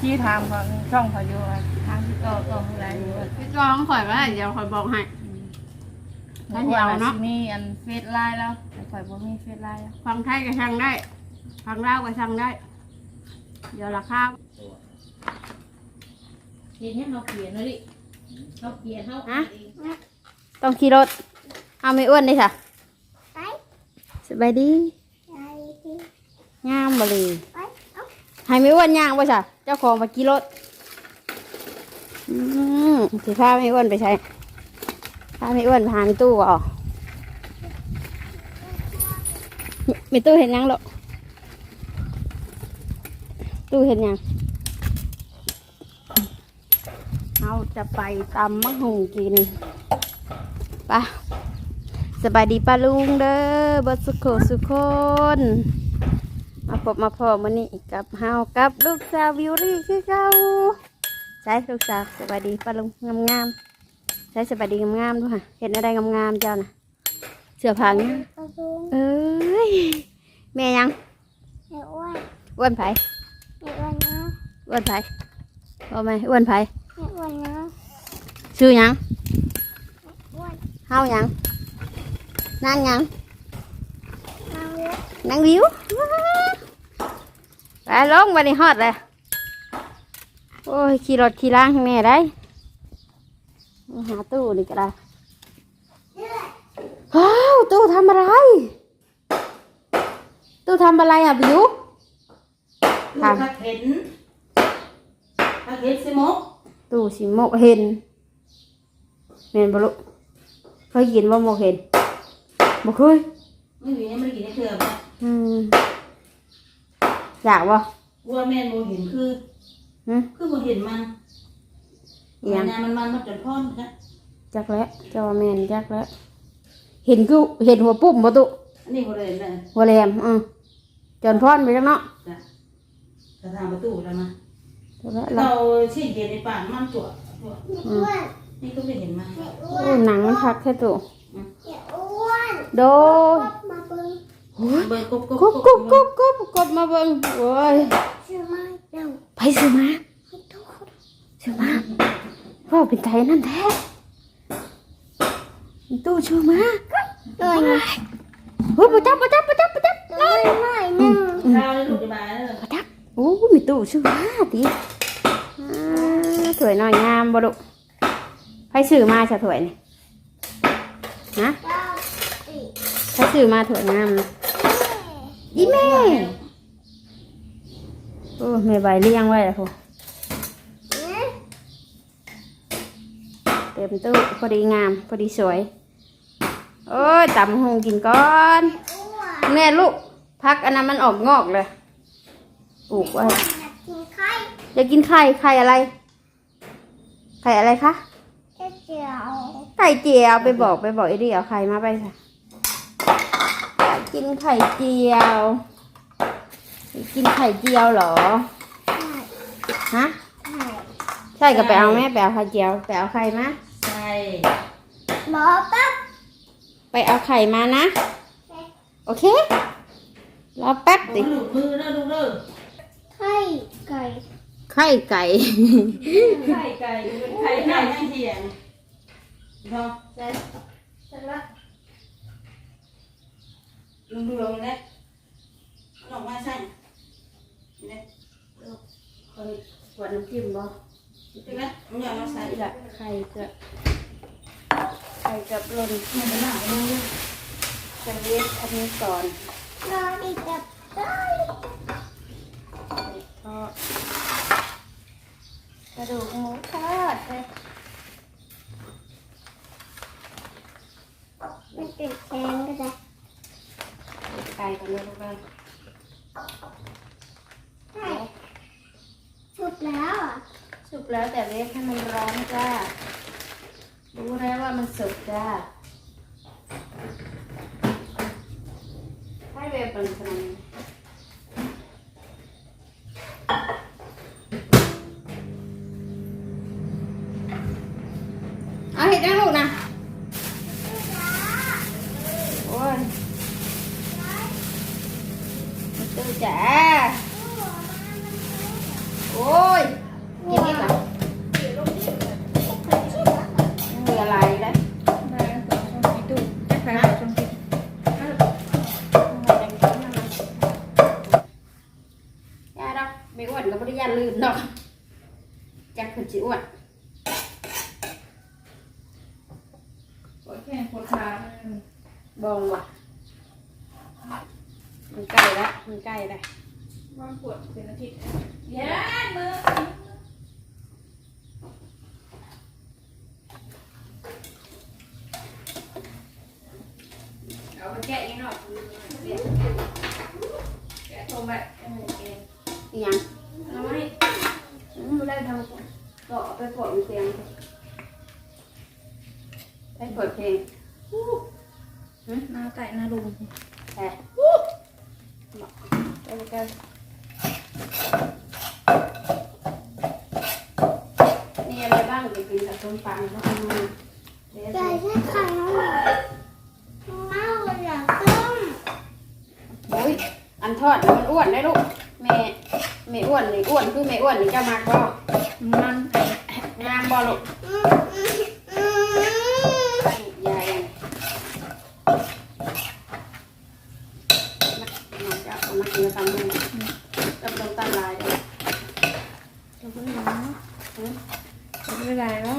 ซีถามของช่องพายุว่าทางที่ต่อต่ออะไรอยู่ว่าพี่จองข่อยว่าเดี๋ยวข่อยบอกให้ ท่านยาวเนอะ มีอันเฟซไลน์แล้วแต่ข่อยบ่มีเฟซไลน์แล้วฟังไทยก็ช่างได้ ฟังลาวก็ช่างได้ เดี๋ยวราคาเขียนให้เขาเขียนเลยดิเขาเขียนเขาฮะต้องขี่รถ เอาไม่อ้วนเลยค่ะไปสบายดีไปดิงามบ่เลยไปเอ้าให้ไม่อ้วนย่างบ่จ้ะเจ้าของไปกี่รถอืมสิพาไม่อ้วนไปใช้พาไม่อ้วนไปหาไม่ตู้บ่ไม่ตู้เห็นยังหรอกตู้เห็นยังเราจะไปตำมะฮุงกินไปะสบายดีป้าลุงเด้อบัสุโขสุคน พบมาพอมันนี่กับเฮากับลูกสาววิวรี่คือเก่าใช่ลูกสาวสบายดีป้าลุงงามงามๆใช่สบายดีงามงามๆด้วยค่ะเห็นอะไรงามงามๆเจ้าน่ะเสื้อผ้างามปะบุงเอ้ยแม่ยังแม่อ้วนอ้วนไผแม่อ้วนเนาะอ้วนไผบอกไหมอ้วนไผแม่อ้วนเนาะชื่อหยังอ้วนเฮาหยังนางหยังมาเยอะนางวิวไป ลงไปในฮอดเลยโอ้ยขี่รถขี่ล่างให้แม่ได้มาหาตู้นี่ก็ได้ว้าวตู้ทำอะไร ตู้ทำอะไรอะบิวลูกทักเห็นทักเห็นสิมกตู้สิโมกเห็นเห็นบ่ลูกเคยกินบ่โมกเห็นบ่เคยไม่อยู่ยังไม่ได้กินได้เถื่อนนะอืม อยากบ่วัวแม่นโมเห็นคือ หึคือโมเห็นมันอิหยังมันมันมันมันจนพ่อนนะจักแล้วเจ้าว่าแม่นจักแล้วเห็นคือเห็นหัวปุ่มบ่ตุอันนี้โมเลยเลย หัวแหลมอือจนพรไปจังเนาะจ้ะจะทำประตูแล้วมาจักแล้วเราเราชิ้นเย็นในป่านมันตัวตัวอ้วนนี่ก็ไม่เห็นมันแม่อ้โอ้วนหนังมันคักแค่ตุแม่อ้วนโดยมาเบิ่ง เบอร์กบกบกุบกุบกุบกุบกดมาเบิ่งโอ้ยชื่อมาเร็วไปสิมาให้ทุกคนสิมาพ่อเป็นไทยนั่นแท้ตู้ชูมาหน่อยหน่อยเฮ้ยปจับปจับปจับปจับหน่อยหน่อยหนึ่งข้าวแล้วลูกจะมาแล้วปจับโอ้มีตู้ชูมาติอ่าสวยหน่อยงามบ่ลูกใครซื้อมาจะสวยนี่นะเก้าสี่ใครซื้อมาสวยงามนะ อีแม่โอ้แม่ใบเลี้ยงไว้แล้วพอเอ๊ะเต็มตู้พอดีงามพอดีสวย โอ้ยตำหงกินก่อนอ้วนแม่ลูกพักอันนั้นมันออกงอกเลยปลูกไว้อยากกินไข่อยากกินไข่ไข่อะไร ไข่อะไรคะเจ๊เจียวไข่เจียวไปบอกไปบอกไอ้ดิเอาไข่มาไปค่ะอยา กกินไข่เจียวอยากกินไข่เจียวเหรอไข่ฮะไข่ใช่ก็ไปเอาแม่ไปเอาไข่เจียวไปเอาไข่มาใช่หมอปั๊บไปเอาไข่มานะ โอเค รอแป๊บดิลูกมือเด้อลูกเด้อไข่ไก่ ไข่ไก่ ไข่ไก่ ไข่ไก่ไม่เถียงพอเสร็จเสร็จแล้ว ลงดูลงเลยลงมาใส่เนี่ยขวดน้ำจิ้มบ่ใช่ไหมมึงอยากมาใส่นี่แหละไข่กับไข่กับลนมันจะหนาวมึงจะเรียกอันนี้ก่อนรอดีจับได้ทอดกระดูกหมูทอดเลยมันติดแขนก็ได้ ไก่กันเลยลูกเอ้ยใช่ชุบแล้วอะสุกแล้วแต่เวฟให้มันร้อนจ้ารู้แล้วว่ามันสุกจ้าให้เวฟเป็นขนาดนี้เอาเห็ดนะลูกนะ จักคนจิอ้วนปวดแข้งปวดขาบองว่ะมันใกล้แล้วมันใกล้แล้วว่าปวดเป็นอาทิตย์เย้มือเอาไปแกะยังเนาะแกะตรงไปแกะให้แกะอีหยังเอาไว้อืม ได้ทำก็เอาไปปลดเสียงไปเปิดเพลงหน้าไก่หน้าลุงแอะไปเลยกันมีอะไรบ้างจะกินกับต้มปังก็ทำมาเดี๋ยวไก่แค่ไข่น้ำหมูเมาอยากต้มโอ้ยอันทอดน่ะมันอ้วนได้ลูกแม่แม่อ้วนนี่อ้วนคือแม่อ้วนนี่เจะมากบ่ มันงามบ่ลูกอืมอืมอืมยายมาจะเอามากินตำให้กับต้มตำลายเด้อะไม่ได้เนาะจะไม่ได้เนาะ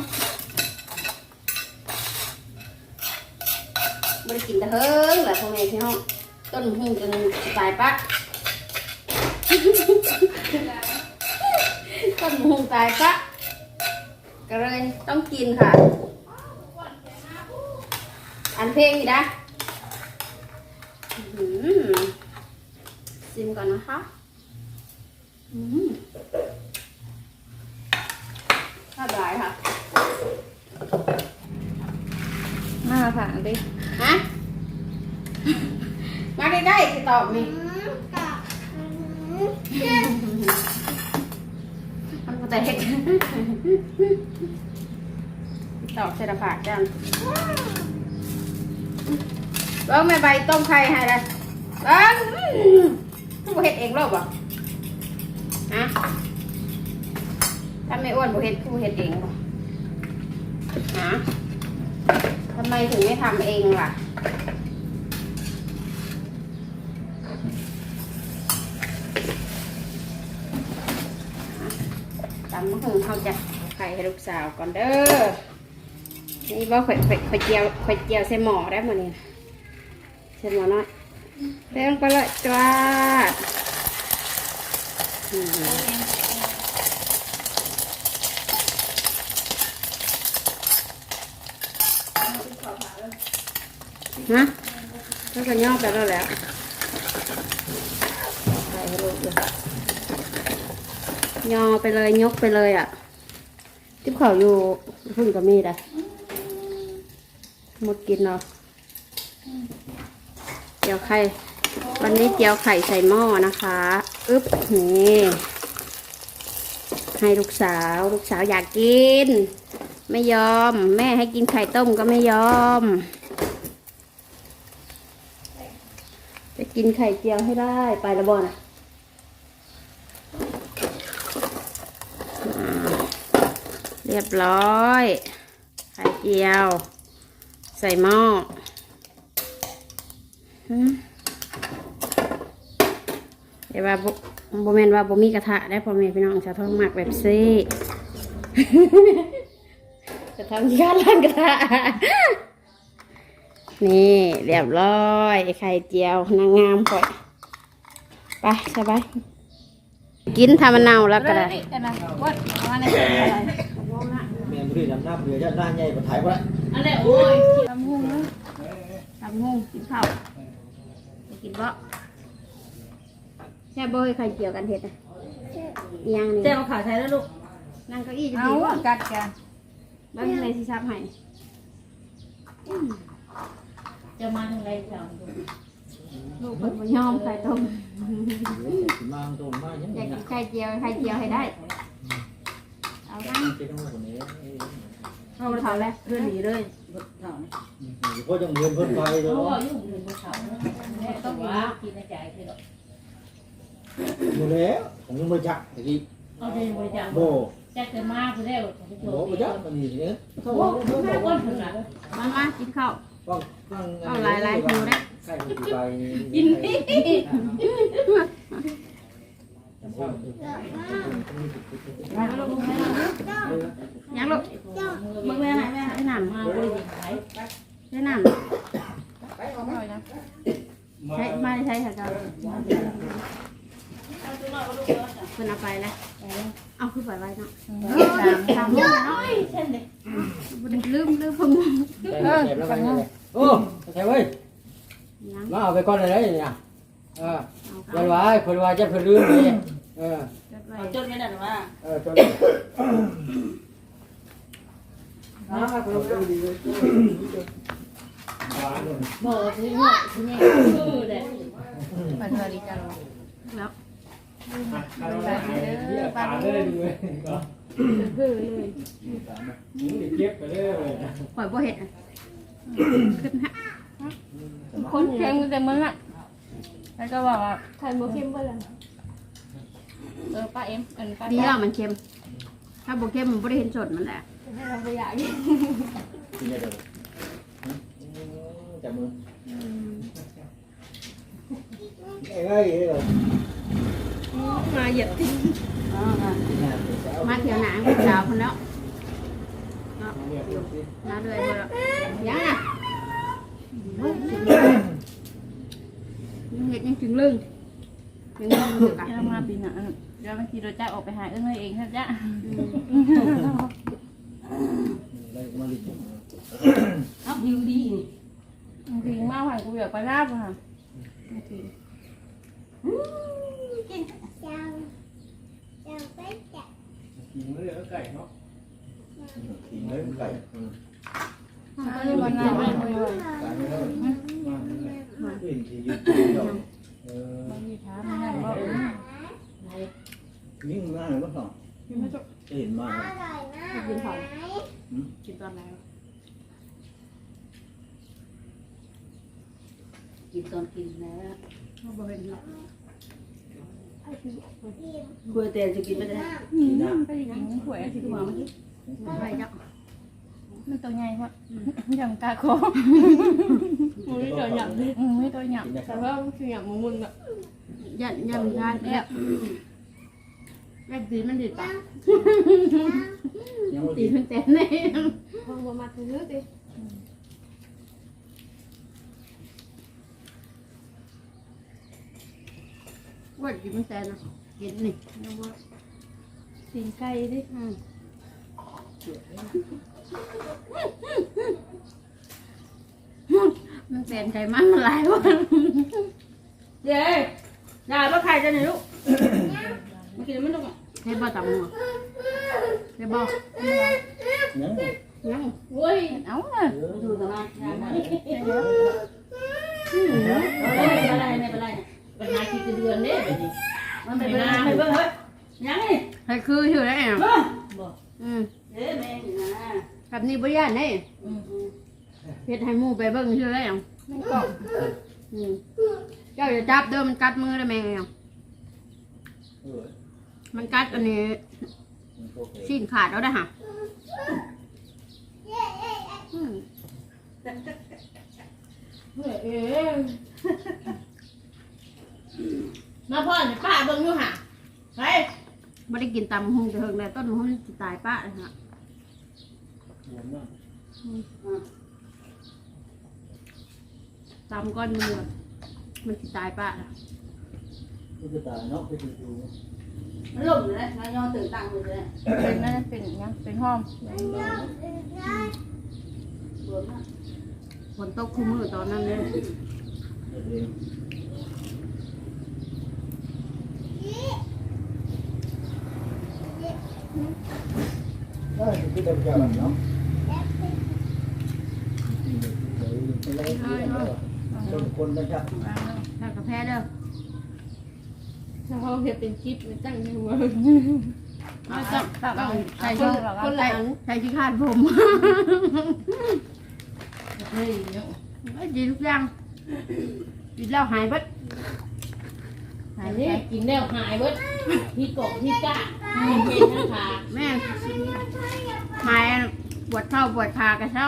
บ่ได้กินแต่เฮิงแหละพ่อแม่พี่น้องต้นหูจนตายปัก ต้นหูตายปักก็เลยต้องกินค่ะ อันเพลงนี่นะอื้อหือซิมก่อนนะคะอืมชอบหลายค่ะหน้าผ่านดิฮะมาใกล้ๆสิตอบนี่ กับอืมมันก็จะเห็ดตอบเสร็จฝากจังเบิ้งแม่ใบต้มไข่ให้เลยเบิ้งผู้เห็ดเองหรอบ่ฮะถ้าไม่อ้วนผู้เห็ดผู้เห็ดเองบ่ฮะทำไมถึงไม่ทำเองล่ะ ตำมะฮุงเขาจะไข่ให้ลูกสาวก่อนเด้อ นี่ว่าข่อยข่อยข่อยเจียวข่อยเจียวใส่หม้อได้หมดนี่ใส่หมอน้อยเร่งไปเลยจ้าดอืมฮะแล้วก็ย่อไปแล้วแหล้วใส่ให้ลูกเลย ยอไปเลยยกไปเลยอะทิพเขาอยู่พึ่งกับมีดอะหมดกินเนาะเจียวไข่ วันนี้เจียวไข่ใส่หม้อนะคะอึ๊บนี่ให้ลูกสาว ลูกสาวอยากกิน ไม่ยอม แม่ให้กินไข่ต้มก็ไม่ยอม จะกินไข่เจียวให้ได้ไปละบอนะ รียบร้อยไข่เจียว ใส่หม้อหืมเดี๋ยวว่าบ่บ่แม่นว่าบ่มีกระทะได้พ่อแม่พี่น้องชาวท้องหมักแบบซี่จะทำยาล้างกระทะนี่เรียบร้อยไข่เจียวนางงามปล่อยไปสบายกินทำมันเน่าแล้วก็ได้ นี่กันนะวัดมาในอะไรแม่บุรีดำหน้าเบื่อจะด้านใหญ่มาถ่ายก็ได้อันนี้โอ้ยทำหุ่งนะทำหุ่งกินข้าวไปกินบ่แช่บ่ให้ไข่เจียวกันเห็ดนะอีหยังนี่เจ้าขาใช้แล้วลูกนั่งเก้าอี้จะเอาดีบ่กัดกันบ้านในสิซับให้จะมาทางไรจ้าลูกเพิ่นบ่ยอมไข่ต้มถึงมาตรงมาอย่างอยากนี้กินไข่เจียวไข่เจียวให้ได้ เอานั่งเจ้าคนนี้เอาเท่าแล้วเพื่อนดีเลยพ่อจะเงินเพิ่นไปเนาะต้องมีกินในใจคือหมดแล้วผมยังไม่จักตะกี้เอาใจบริจาคโบจักจะมาคือได้โบไม่จักมันนี่เนี่ยโอ้โหแม่ก้นถึงหลังมามากินข้าวฟังฟังเอาหลายๆคิวนะใกล้ไปกินนี่ ยังลูกยังลูกมึงแม่ไหนแม่ไหนนั่นมาเลยขายใช่นั่นใช้ม่ใช่ค่ะจ้าเพิ่นเอาไปแล้วเอาคือปล่อยไว้เนาะตามตามเนาะลืมลืมเพิ่งเออแล้วกันเลยโอ้ใช่เว้ยมาเอาไปก่อนเลยเนี่ยเออเอายักันนไว้คนว่าจะเพิ่นลืมเลย เออจดไว้เอาจนไม่ได้หรอว่าเออจนอ่าคนรู้ดีเลยบอกที่ว่าที่นี่คือแหละมันเคยดีจังแล้วปาเลยดูเลยก็คือเลยมึงเก็บไปเลยปล่อยบ่เห็ดอะขึ้นฮะคนเค็มแต่มึงอะแล้วก็บอกว่าไข่โมเค็มเพื่อน เออป้าเอ็มเอ็นป้าดีแล้วมันเค็ม ถ้าบ่เค็มมันบ่ได้เห็นสดมันแหละให้เราไปอยากกินกินได้เลยจับมือเอ้ยเอ้ยมาเหยียบทิ้งมาเที่ยวหนังกับสาวคนแล้วน้าเลยบ่แล้วยังอะยังเห็ดยังถึงลึงยังลึงอยู่กันเรามาปีหน้า เดี๋ยวบางทีเราจะออกไปหาเอื้อยเองครับจ้ะเอาหิวดีนี่บางทีมาผ่านกูอยากไปลาบค่ะบางทีเจ้าเจ้าไปจับกินเลยไก่เนาะกินเลยไก่ก็เลยวันนั้นไม่ไปเลยไก่ไม่ ได้มาขึ้นที่ยืดเดียวเออบางทีถามมันนั่นว่ายิ่งมากก็สองเห็นมากอร่อยมากกินไหหอมมกินตอนไหนวะกินตอนกินแล้วเขาบ่เห็นหรอกกลัวแต่จะกินไม่ได้ไปกินหวยที่ตัวเมื่อกี้ไปจักมันตัวใหญ่วะอย่างกาโคมันไม่ตัวหยับดิไม่ตัวหยับแต่ว่ามันคือหยับมุนแบบยันยันทานแล้ว แม่ตีมันดีปะยังตีตีมันเต็มเลยพอมาถึงนึกดิว่ากินมันแตนนะกินนี่นะว่าตีนไก่ดิอืมมันแตนไขมันมันหลายวันเย้ยาบ่ใครจะไหนลูก มากินมันลูกให้บ่ตับหัวให้บ่ยังยังเว้ยเอ้าอะดูกันมาไม่เป็นไรไม่เป็นไรปัญหาคิดเดือนเนี่ยมันเป็นปัญหาไม่เบิ่งเฮ้ยยังไงให้คืออยู่แล้วบ่บ่อืมเอ้แม่นะกับนี่บ่ยานได้เฮ็ดให้หมู่ไปเบิ่งอยู่แล้วมันกรอบอืมเจ้าอย่าจับเด้อมันกัดมือได้แม่งเออ มันกัดอันนี้โอเคสิ้นขาดแล้วได้อห่ะอืมเฮ้ยเอ๋มาพ่อเนี่ยป้าเบิ่งอยู่ห่ะไปบ่ได้กินตำหุ่งแต่เฮิงแต่ต้นหุ่งสิตายป้าเลยฮะหัวมากตำก้อนมือมันสิตายป้าล่ะก็จะตายเนาะไปดูดู มันล่มเลยนายยอตื่นตังเลยเป็นนั่นเป็นยังเป็นห้อมปวดมากฝนตกคู่มือตอนนั้นเลยเองได้คือเดิมเก่าเนาะคนคนนะครับถ้ากาแฟเด้อ ถ้าเขาเห็นเป็นคลิปมันตั้งอยู่ว่าเอาต้องต้องใส่ชุดคนหลังใส่ที่คาดผมเฮ้ยเนาะไอ้ดีทุกอย่างกินแล้วหายเบัดอันนี้กินแล้วหายเบิดพี่กบพี่ก้าพี่เป็นนะคะแม่หายปวดเท้าปวดขากระเช้า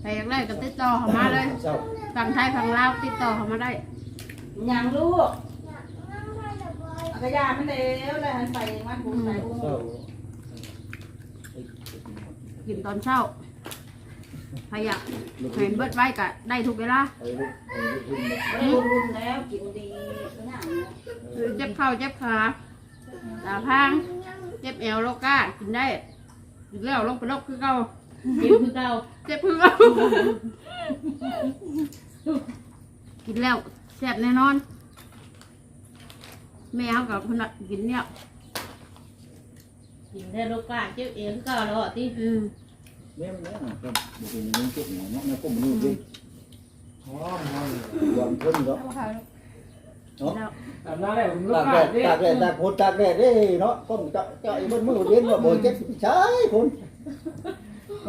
ใครอยากได้ก็ติดต่อเข้ามาเลยเศร้า ฝั่งไทยฝั่งลาวติดต่อเข้ามาได้ ยังลูก นั่งไปเดี๋ยวบอย กระยามันแล้วแล้วหันไปมันปูใส่ปูเศร้ากินตอนเช้าใครอยากเห็นเบิดไว้ก็ได้ทุกเวลาไปลูกไปลูกขึ้นมารุนแล้วกินดีขนาดนี้เจ็บเข่าเจ็บขาตาพางเจ็บเอวโลก้ากินได้กินแล้วลงไปลกคือเก่าเจ็บคือเก่าเจ็บคือเก่ากินแล้วแซ่บแน่นอน แม่เขากับคนละกินเนี่ยกินได้โรคกาเจ็บเอวคือเก่าแล้วอะติอืมแม่มันเนี่ยครับบุเป็นยังเจ็บหน่อยเนาะแล้วก็มันนู่นดิอ๋อมันวางคนเนาะเอาค่ะเนาะแล้ว ตามนั้นแหละผมลูกตากค้าแดดดิตากแดดตากฝนตากแดดเด้เนาะก้มเจาะเจาะอยู่บนมือเย็นว่าบ่เจ็บใช่คน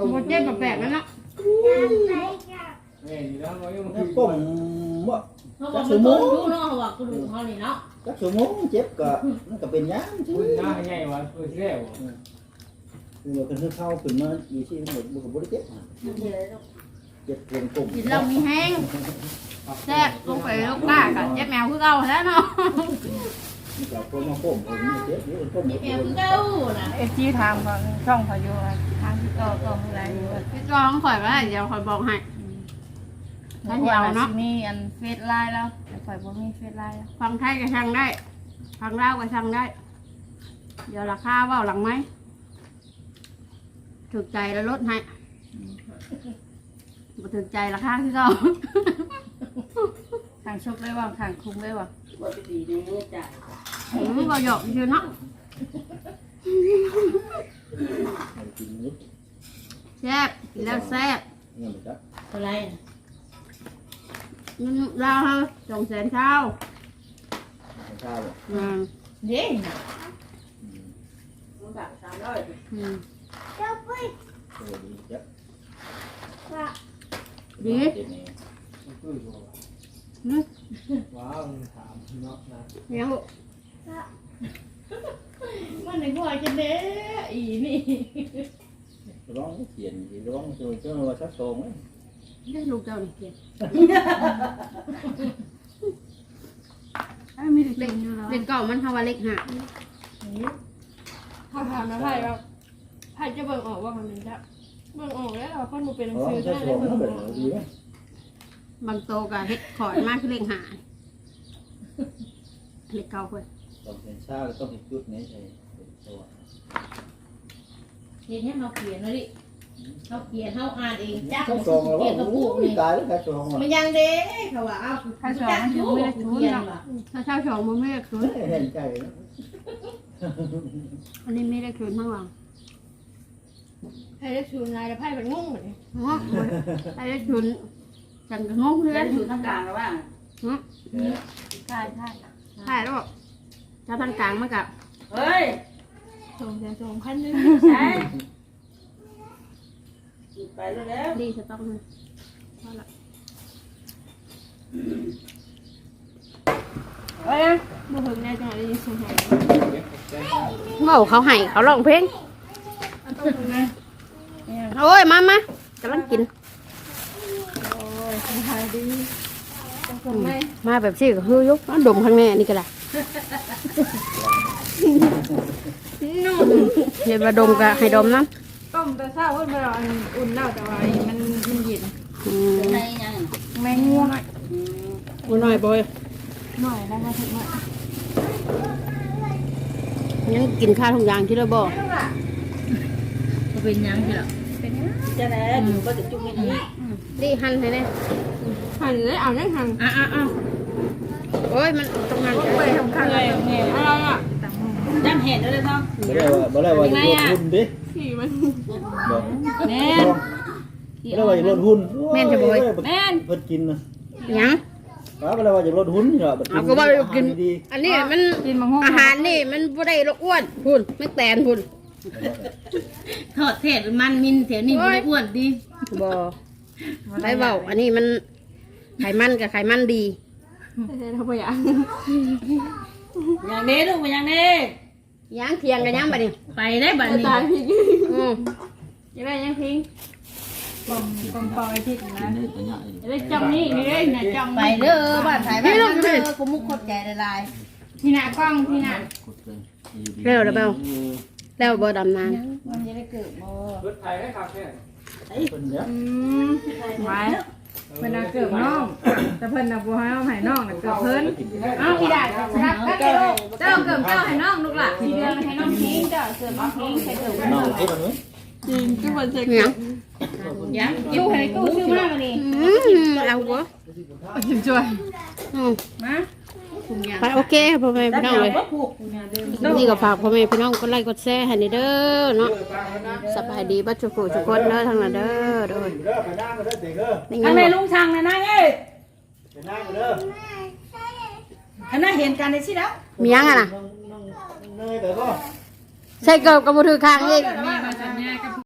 โมเจ็บแปลกๆนั่นเนาะ แม่นี่แล้วเรายังมาก้ม บ่เขาบอกมันต้นดูเนาะเขาว่ากระดูกเขานี่เนาะจักสมองเจ็บก็มันก็เป็นหยังซื่คุอณน้าให้ใหญ่วะตัวที่แล้วคือว่าขึ้นเข้าขึ้นมาอยู่ที่มันบ่ก็บ่ได้เจ็บเจ็บเพียงก้มกินแล้วมีแห้งแซ่บลงไปโลก้ากับเจ็บแมวคือเก่าแล้วเนาะจากคนมาก้มผมเจ็บอยู่ก้มเจ็บเอวคือเก่าน่ะเอฟซีทางของช่องพายุอะทางที่ต่อต่ออะไรอยู่อะพี่จองข่อยว่าเดี๋ยวข่อยบอกให้ ท่านยาวเนาะ มีอันเฟซไลน์แล้วแต่ข่อยบ่มีเฟซไลน์แล้วฟังไทยก็ช่างได้ ฟังลาวก็ช่างได้ เดี๋ยวราคาเว่าหลังไหม ถูกใจแล้วลดให้บ่ถูกใจราคาที่เก่า ทางชกได้ว่าทางคุ้มได้ว่าบ่ดีนี่จ้ะอืมบ่หยอกชื่อเนาะกินนิดแซ่บกินแล้วแซ่บเงี้ยมันจะอะไรน่ะ เงินลาวเฮาสองแสนเช้าข้าวอืมเด้น่ะมันแบบสามร้อยอืมเออดีจ้ะดีเจ็บนี่คือตัวอืมว้าวถามเนาะนะเนี่ยลูกมันในพ่อจะเด้อีนี่ร้องเขียนร้องจนจนว่าสักสองเลย ได้ลูกเจ้านี่เก่งไอ้มีเด็กๆอยู่แล้วเล็กเก่ามันเฮาว่าเล็กหาถ้าถามนะไพ่ว่าไพ่จะเบิ่งออกว่ามันเป็นจะเบิ่งออกแล้วเราคนมันเป็นหนังร้องสือสัได้กสเลอยงเบิ่นั่นงเป็นออกดีไหมบางโตก็เฮ็ดขอดมากคือเล็กหาเล็กเก่าเพิ่นต้องเป็นชาก็ต้องเป็นจุดนี้ใช่ตัวเห็นยังเขาเขียนเลยดิ เขาเขียนเขาอ่านเองจ้าสักสองแล้วเขียนกระปุกนี่ตายแล้วสักสองมันยังเด้เขาว่าเอาจักอยู่เขียนว่ะถ้าเช้าสองมันไม่ได้คืนเห็นใจนะอันนี้ไม่ได้คืนข้างหลังไพ่ได้ชูนายแล้วไพ่เป็นงงเหมือนกันอ๋อไม่ได้คืนจังก็งงเพื่อแล้นวอยู่ทางกลางแล้วว่าใช่ใช่ใช่แล้วบอกถ้าทางกลางมันกับเฮ้ยสองแสนสองพันนึงใช่ ไปแล้วแล้วดีจะต้องเลยเอ้ยบ่ถึงแน่จังเลยยินเสียงหายเมาเขาให้เขาร้องเพลงโอ้ยมามากำลังกินหายดีจังผมไม่มาแบบซี่ก็ฮือยุกดมข้างแน่นี่ก็ได้เดี๋ยวมาดมก็ให้ดมน้ต้ มแต่เช้าเพิ่นบ่เอาอันอุ่นแล้วแต่ว่ามันมันเย็นำอืมในยังแม่ง่วงกูหน่อยบอยหน่อยนะคะถึงว่ายังกินข้าวทุกอย่างที่เราบอกเขาเป็นยังที่ละจะแล้วอยู่ก็จะจุ่มไม่ดีดีหั่นให้แน่หันเลยเอานั่งหันอะอะอะโอ้ยมันต้องหั่นไปทำข้างเลยอะไรอะจำเห็นแล้วเลยท้องบ่ได้ว่าบ่ได้ว่าจะลดหุ้นดิขี่มัน บอกแม่บ่ได้ว่าจะลดหุ้นแม่นจะบ่อย แม่นเพิ่นกินนะหยังป้าบ่ได้ว่าจะลดหุ้นนี่หรอบัดเอาก็ว่าเรากิน ดีอันนี้มันกินมังคุดอาหารนี่มันบ่ได้รบอ้วนพุ่นไม่แตนพุ่นทอดเทศมันมินแถวนี้บ่ได้อ้วนดีบ่ได้เว้าอันนี้มันไขมันกับไขมันดีแต่เราบ่อยากอย่างนี้ลูกมาอย่างนี้ย่างเทียงกันย่างบัดนี้ไปได้บัดนี้ตายพี่อือ จะได้ยังพิงปอมปอมปอยที่นะกินได้ตัวใหญ่จะได้จังนี่นี่เลยนะจังไปเด้อบ้านสายบ้านเด้อกูมุกขอบใจหลายที่หน้ากล้องที่หน้าเร็วแล้วเปล่าแล้วบ่ดำน้มันจะได้เกิดบ่รถไทยได้ครับเนี่ยเพิ่นเนี่ยอืมไว้เพิ่นน่ะเกิบน้อง แต่เพิ่นน่ะบ่ให้เอาให้น้องน่ะเกิบเพิ่นอ้าวพี่ได้ครับก็เกิดเจ้าเกิบเจ้าให้น้องลูกหล่ะสีเดือนให้น้องทิ้งเด้อเกิดน้องทิ้งใส่เกิดน้องเฮ็ดมันมั้ย จริงคือเพิ่นใส่ำเนี่ยยังอยู่ให้กู้ชื่อมากเลยอืมเอาบ่กินช่วยอืมมาไปโอเคพ่อแม่พี่น้องเลยผูกนี่ก็ฝากพ่อแม่พี่น้องกดไลค์กดแชร์ให้นี่เด้อเนาะสบายดีบัดทุกผู้ทุกคนเด้อทั้งนั้นเด้อเด้อเด้อไปนั่งกันเด้อเด็กเด้อได้อัยินนไหนบ่ลุงช่างนะนายเอ้ยไปนั่งกันเด้ออันนั้นเห็นกันได้สิแล้วมียังอะน่ะ ใช่เกิบกับบ่ถือค้างอีกมีมาสัญญากับ